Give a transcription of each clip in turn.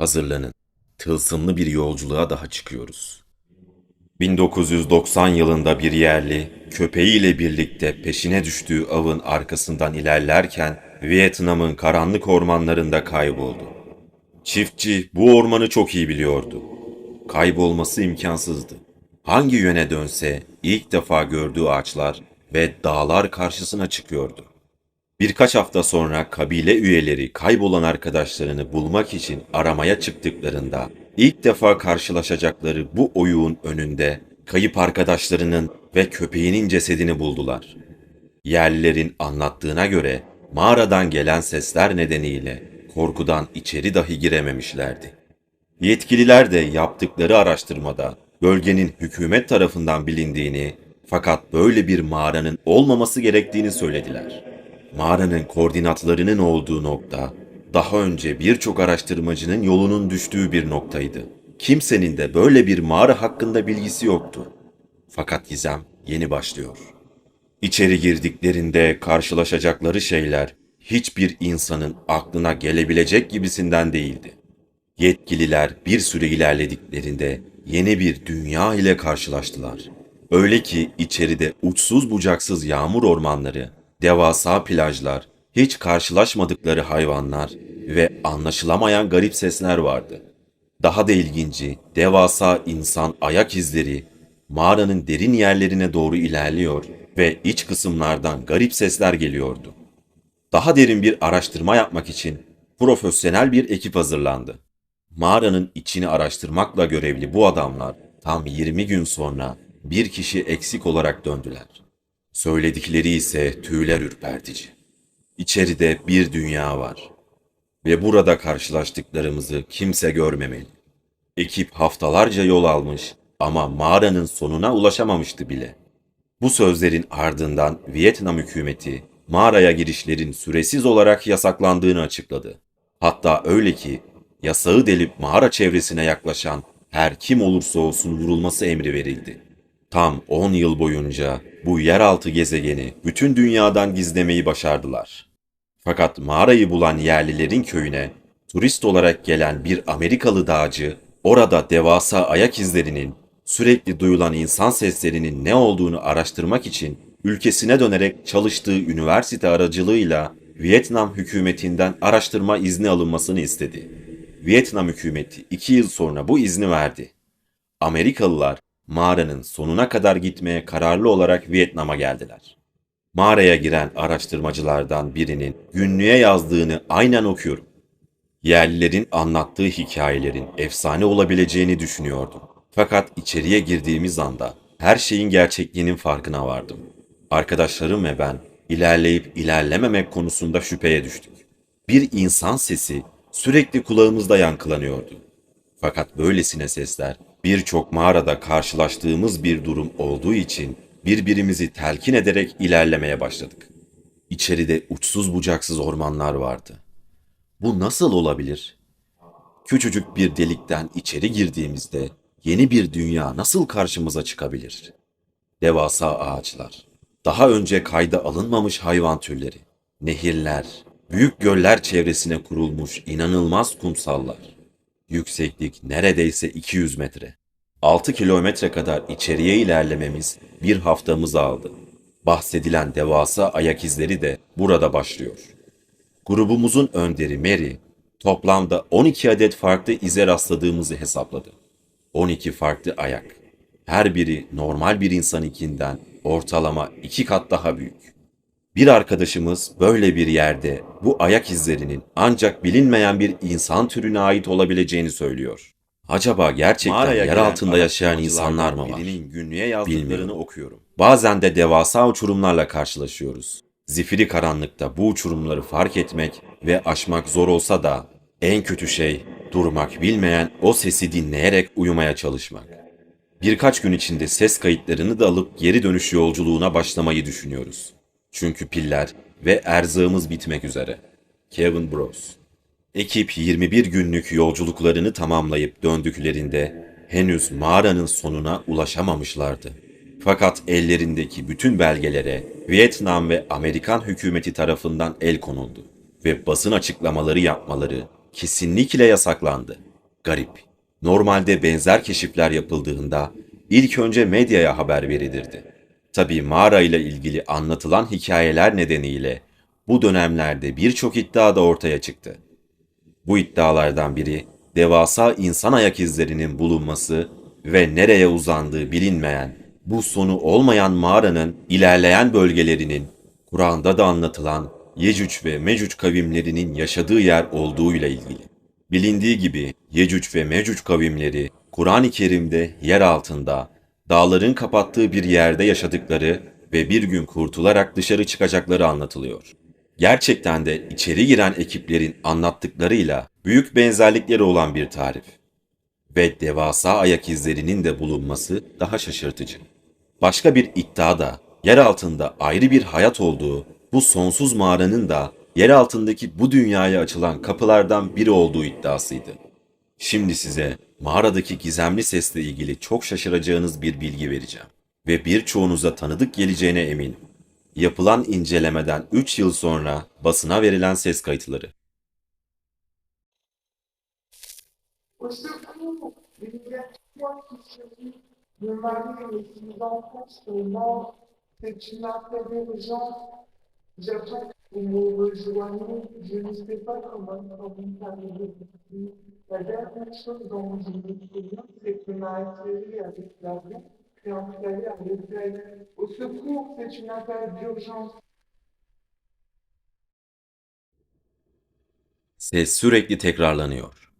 Hazırlanın. Tılsımlı bir yolculuğa daha çıkıyoruz. 1990 yılında bir yerli, köpeğiyle birlikte peşine düştüğü avın arkasından ilerlerken Vietnam'ın karanlık ormanlarında kayboldu. Çiftçi bu ormanı çok iyi biliyordu. Kaybolması imkansızdı. Hangi yöne dönse ilk defa gördüğü ağaçlar ve dağlar karşısına çıkıyordu. Birkaç hafta sonra kabile üyeleri kaybolan arkadaşlarını bulmak için aramaya çıktıklarında ilk defa karşılaşacakları bu oyuğun önünde kayıp arkadaşlarının ve köpeğinin cesedini buldular. Yerlilerin anlattığına göre mağaradan gelen sesler nedeniyle korkudan içeri dahi girememişlerdi. Yetkililer de yaptıkları araştırmada bölgenin hükümet tarafından bilindiğini fakat böyle bir mağaranın olmaması gerektiğini söylediler. Mağaranın koordinatlarının olduğu nokta daha önce birçok araştırmacının yolunun düştüğü bir noktaydı. Kimsenin de böyle bir mağara hakkında bilgisi yoktu. Fakat gizem yeni başlıyor. İçeri girdiklerinde karşılaşacakları şeyler hiçbir insanın aklına gelebilecek gibisinden değildi. Yetkililer bir süre ilerlediklerinde yeni bir dünya ile karşılaştılar. Öyle ki içeride uçsuz bucaksız yağmur ormanları, devasa plajlar, hiç karşılaşmadıkları hayvanlar ve anlaşılamayan garip sesler vardı. Daha da ilginci, devasa insan ayak izleri mağaranın derin yerlerine doğru ilerliyor ve iç kısımlardan garip sesler geliyordu. Daha derin bir araştırma yapmak için profesyonel bir ekip hazırlandı. Mağaranın içini araştırmakla görevli bu adamlar tam 20 gün sonra bir kişi eksik olarak döndüler. Söyledikleri ise tüyler ürpertici. İçeride bir dünya var ve burada karşılaştıklarımızı kimse görmemeli. Ekip haftalarca yol almış ama mağaranın sonuna ulaşamamıştı bile. Bu sözlerin ardından Vietnam hükümeti mağaraya girişlerin süresiz olarak yasaklandığını açıkladı. Hatta öyle ki yasağı delip mağara çevresine yaklaşan her kim olursa olsun vurulması emri verildi. Tam 10 yıl boyunca bu yeraltı gezegeni bütün dünyadan gizlemeyi başardılar. Fakat mağarayı bulan yerlilerin köyüne turist olarak gelen bir Amerikalı dağcı orada devasa ayak izlerinin sürekli duyulan insan seslerinin ne olduğunu araştırmak için ülkesine dönerek çalıştığı üniversite aracılığıyla Vietnam hükümetinden araştırma izni alınmasını istedi. Vietnam hükümeti iki yıl sonra bu izni verdi. Amerikalılar mağaranın sonuna kadar gitmeye kararlı olarak Vietnam'a geldiler. Mağaraya giren araştırmacılardan birinin günlüğe yazdığını aynen okuyorum. Yerlilerin anlattığı hikayelerin efsane olabileceğini düşünüyordum. Fakat içeriye girdiğimiz anda her şeyin gerçekliğinin farkına vardım. Arkadaşlarım ve ben ilerleyip ilerlememek konusunda şüpheye düştük. Bir insan sesi sürekli kulağımızda yankılanıyordu. Fakat böylesine sesler birçok mağarada karşılaştığımız bir durum olduğu için birbirimizi telkin ederek ilerlemeye başladık. İçeride uçsuz bucaksız ormanlar vardı. Bu nasıl olabilir? Küçücük bir delikten içeri girdiğimizde yeni bir dünya nasıl karşımıza çıkabilir? Devasa ağaçlar, daha önce kayda alınmamış hayvan türleri, nehirler, büyük göller çevresine kurulmuş inanılmaz kumsallar. Yükseklik neredeyse 200 metre. 6 kilometre kadar içeriye ilerlememiz bir haftamızı aldı. Bahsedilen devasa ayak izleri de burada başlıyor. Grubumuzun önderi Mary, toplamda 12 adet farklı ize rastladığımızı hesapladı. 12 farklı ayak. Her biri normal bir insanınkinden ortalama iki kat daha büyük. Bir arkadaşımız böyle bir yerde bu ayak izlerinin ancak bilinmeyen bir insan türüne ait olabileceğini söylüyor. Acaba gerçekten Mağaraya yer altında yaşayan insanlar mı var? birinin günlüğe yazdıklarını Bilmiyorum. okuyorum. Bazen de devasa uçurumlarla karşılaşıyoruz. Zifiri karanlıkta bu uçurumları fark etmek ve aşmak zor olsa da en kötü şey durmak bilmeyen o sesi dinleyerek uyumaya çalışmak. Birkaç gün içinde ses kayıtlarını da alıp geri dönüş yolculuğuna başlamayı düşünüyoruz. Çünkü piller ve erzağımız bitmek üzere. Kevin Bros. Ekip 21 günlük yolculuklarını tamamlayıp döndüklerinde henüz mağaranın sonuna ulaşamamışlardı. Fakat ellerindeki bütün belgelere Vietnam ve Amerikan hükümeti tarafından el konuldu ve basın açıklamaları yapmaları kesinlikle yasaklandı. Garip. Normalde benzer keşifler yapıldığında ilk önce medyaya haber verilirdi. Tabii mağara ile ilgili anlatılan hikayeler nedeniyle bu dönemlerde birçok iddia da ortaya çıktı. Bu iddialardan biri devasa insan ayak izlerinin bulunması ve nereye uzandığı bilinmeyen bu sonu olmayan mağaranın ilerleyen bölgelerinin Kur'an'da da anlatılan Yecüc ve Mecüc kavimlerinin yaşadığı yer olduğuyla ilgili. Bilindiği gibi Yecüc ve Mecüc kavimleri Kur'an-ı Kerim'de yer altında, dağların kapattığı bir yerde yaşadıkları ve bir gün kurtularak dışarı çıkacakları anlatılıyor. Gerçekten de içeri giren ekiplerin anlattıklarıyla büyük benzerlikleri olan bir tarif. Ve devasa ayak izlerinin de bulunması daha şaşırtıcı. Başka bir iddia da yer altında ayrı bir hayat olduğu, bu sonsuz mağaranın da yer altındaki bu dünyaya açılan kapılardan biri olduğu iddiasıydı. Şimdi size mağaradaki gizemli sesle ilgili çok şaşıracağınız bir bilgi vereceğim. Ve birçoğunuza tanıdık geleceğine eminim. Yapılan incelemeden 3 yıl sonra basına verilen ses kayıtları. Au secours, l'université qui survit, le mari et les six enfants sont morts. C'est une affaire urgente. J'attends que vous me rejoigniez. Je ne sais pas comment vous arriver ici. La dernière chose dont je me souviens, c'est qu'on a atterri avec l'avion, puis installé à l'hôtel. Au secours, c'est une affaire d'urgence. Ses sürekli tekrarlanıyor.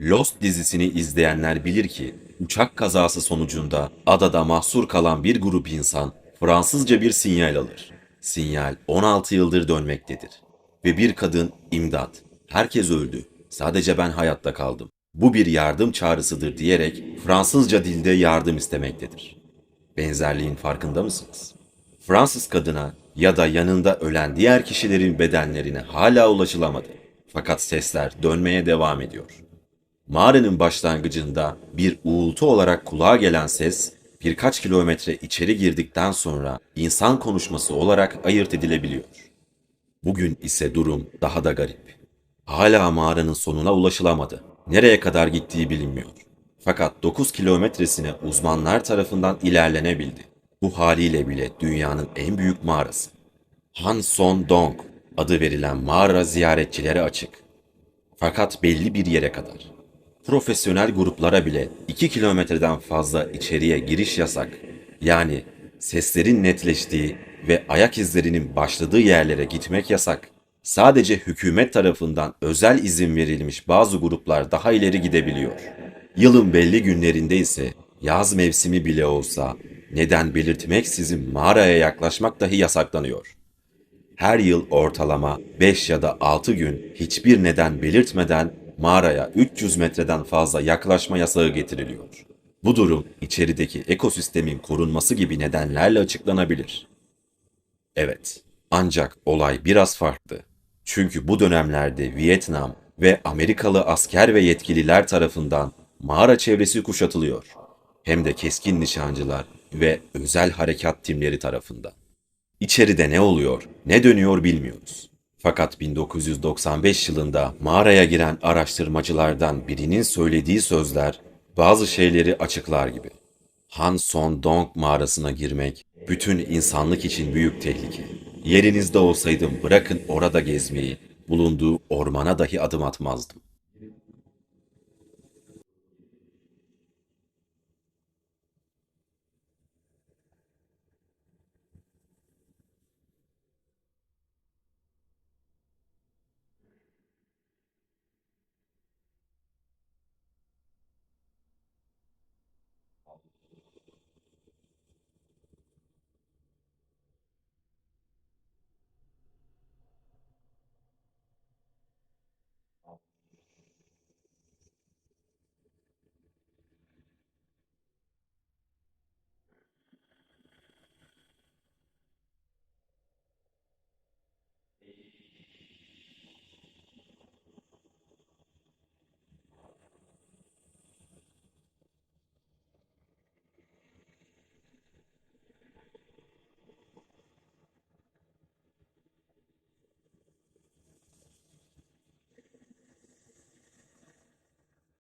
Lost dizisini izleyenler bilir ki uçak kazası sonucunda adada mahsur kalan bir grup insan Fransızca bir sinyal alır. Sinyal 16 yıldır dönmektedir. Ve bir kadın imdat, herkes öldü, sadece ben hayatta kaldım. Bu bir yardım çağrısıdır diyerek Fransızca dilde yardım istemektedir. Benzerliğin farkında mısınız? Fransız kadına ya da yanında ölen diğer kişilerin bedenlerine hala ulaşılamadı. Fakat sesler dönmeye devam ediyor. Mağaranın başlangıcında bir uğultu olarak kulağa gelen ses birkaç kilometre içeri girdikten sonra insan konuşması olarak ayırt edilebiliyor. Bugün ise durum daha da garip. Hala mağaranın sonuna ulaşılamadı. Nereye kadar gittiği bilinmiyor. Fakat 9 kilometresine uzmanlar tarafından ilerlenebildi. Bu haliyle bile dünyanın en büyük mağarası. Han Son Dong adı verilen mağara ziyaretçilere açık. Fakat belli bir yere kadar. Profesyonel gruplara bile 2 kilometreden fazla içeriye giriş yasak. Yani seslerin netleştiği ve ayak izlerinin başladığı yerlere gitmek yasak. Sadece hükümet tarafından özel izin verilmiş bazı gruplar daha ileri gidebiliyor. Yılın belli günlerinde ise yaz mevsimi bile olsa neden belirtmeksizin mağaraya yaklaşmak dahi yasaklanıyor. Her yıl ortalama 5 ya da 6 gün hiçbir neden belirtmeden mağaraya 300 metreden fazla yaklaşma yasağı getiriliyor. Bu durum içerideki ekosistemin korunması gibi nedenlerle açıklanabilir. Evet, ancak olay biraz farklı. Çünkü bu dönemlerde Vietnam ve Amerikalı asker ve yetkililer tarafından mağara çevresi kuşatılıyor. Hem de keskin nişancılar ve özel harekat timleri tarafından. İçeride ne oluyor, ne dönüyor bilmiyoruz. Fakat 1995 yılında mağaraya giren araştırmacılardan birinin söylediği sözler bazı şeyleri açıklar gibi. Han Son Dong mağarasına girmek bütün insanlık için büyük tehlike. Yerinizde olsaydım bırakın orada gezmeyi, bulunduğu ormana dahi adım atmazdım.